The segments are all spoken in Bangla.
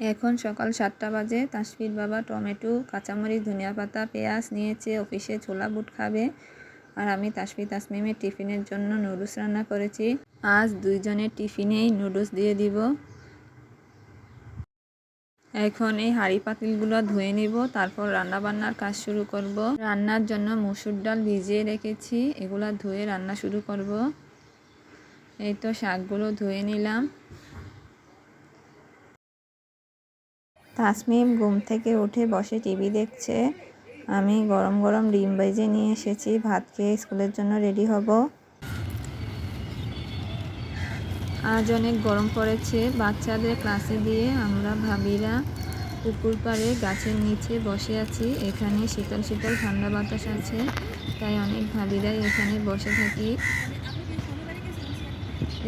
এখন সকাল সাতটা বাজে। তাসফির বাবা টমেটো, কাঁচামরিচ, ধনিয়া পাতা, পেঁয়াজ নিয়েছে, অফিসে ছোলা বুট খাবে। আর আমি তাসফি তাসমিমের টিফিনের জন্য নুডলস রান্না করেছি। আজ দুইজনের টিফিনেই নুডলস দিয়ে দিব। এখন এই হাঁড়ি পাতিলগুলো ধুয়ে নিব, তারপর রান্না বান্নার কাজ শুরু করব। রান্নার জন্য মুসুর ডাল ভিজিয়ে রেখেছি, এগুলা ধুয়ে রান্না শুরু করব। এই তো শাকগুলো ধুয়ে নিলাম। তাসমিম ঘুম থেকে উঠে বসে টিভি দেখছে। আমি গরম গরম ডিম ভেজে নিয়ে এসেছি। ভাত খেয়ে স্কুলের জন্য রেডি হব। আজ অনেক গরম পড়েছে। বাচ্চাদের ক্লাসে দিয়ে আমরা ভাবিরা পুকুর পাড়ে গাছের নিচে বসে আছি। এখানে শীতল শীতল ঠান্ডা বাতাস আছে, তাই অনেক ভাবিরাই এখানে বসে থাকি।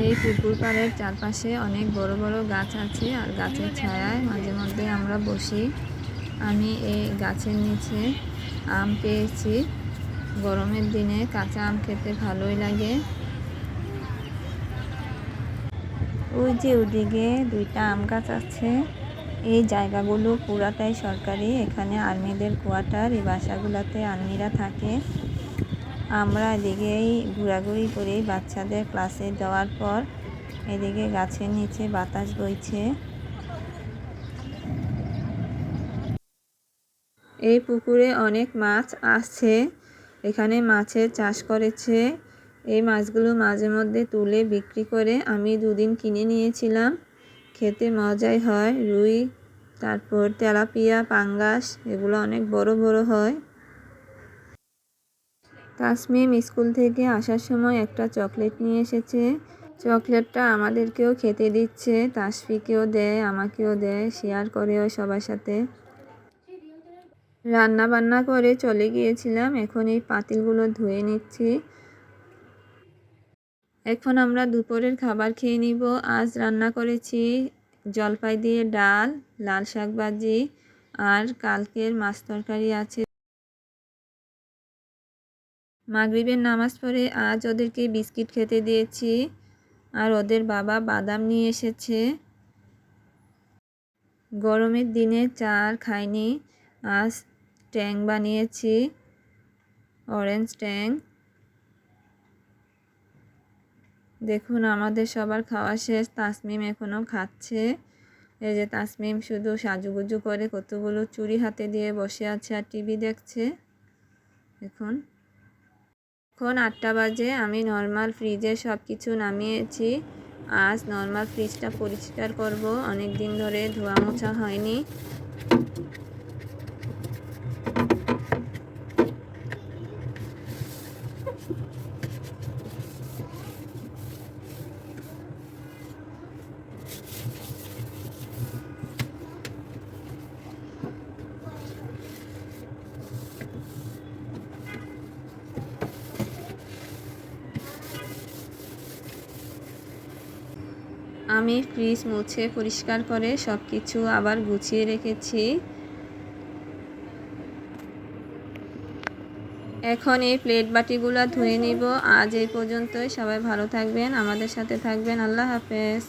এই পুকুর পাড়ের চারপাশে অনেক বড় বড় গাছ আছে আর গাছের ছায়ায় মাঝে মধ্যে আমরা বসি। আমি এই গাছের নিচে আম পেয়েছি। গরমের দিনে কাঁচা আম খেতে ভালোই লাগে। ওই যে ওদিকে দুইটা আম গাছ আছে। এই জায়গাগুলো পুরাটাই সরকারি। এখানে আর্মিদের কোয়ার্টার, এই বাসাগুলোতে আর্মিরা থাকে। আমরা এদিকেই ঘোরাঘুরি করি বাচ্চাদের ক্লাসে দেওয়ার পর এদিকে গাছের নিচে বাতাস বইছে। এই পুকুরে অনেক মাছ আছে এখানে মাছের চাষ করেছে। এই মাছগুলো মাঝে মধ্যে তুলে বিক্রি করে আমি দুদিন কিনে নিয়েছিলাম। খেতে মজাই হয়, রুই, তারপর তেলাপিয়া, পাঙ্গাস, এগুলো অনেক বড় বড় হয়। তাসমিম স্কুল থেকে আসার সময় একটা চকলেট নিয়ে এসেছে। চকলেটটা আমাদেরকেও খেতে দিচ্ছে, তাসফিকেও দেয়, আমাকেও দেয় শেয়ার করেও সবার সাথে। রান্না বান্না করে চলে গিয়েছিলাম, এখন এই পাতিলগুলো ধুয়ে নিচ্ছি। এখন আমরা দুপুরের খাবার খেয়ে নিব। আজ রান্না করেছি জলপাই দিয়ে ডাল, লাল শাক ভাজি, আর কালকের মাছ তরকারি আছে। মাগরিবের নামাজ পড়ে আজ ওদেরকে বিস্কিট খেতে দিয়েছি আর ওদের বাবা বাদাম নিয়ে এসেছে। গরমের দিনে চার খাইনি, আজ ট্যাং বানিয়েছি অরেঞ্জ ট্যাং। দেখুন, আমাদের সবার খাওয়া শেষ, তাসমিম এখনও খাচ্ছে। এই যে তাসমিম শুধু সাজুগুজু করে কতগুলো চুরি হাতে দিয়ে বসে আছে আর টিভি দেখছে। এখন এখন আটটা বাজে, আমি নর্মাল ফ্রিজে সব কিছু নামিয়েছি। আজ নর্মাল ফ্রিজটা পরিষ্কার করব অনেক দিন ধরে ধোয়া মোছা হয়নি। আমি ফ্রিজ মুছে পরিষ্কার করে সব কিছু আবার গুছিয়ে রেখেছি। এখন এই প্লেট বাটিগুলো ধুয়ে নিব। আজ এই পর্যন্তই। সবাই ভালো থাকবেন, আমাদের সাথে থাকবেন। আল্লাহ হাফেজ।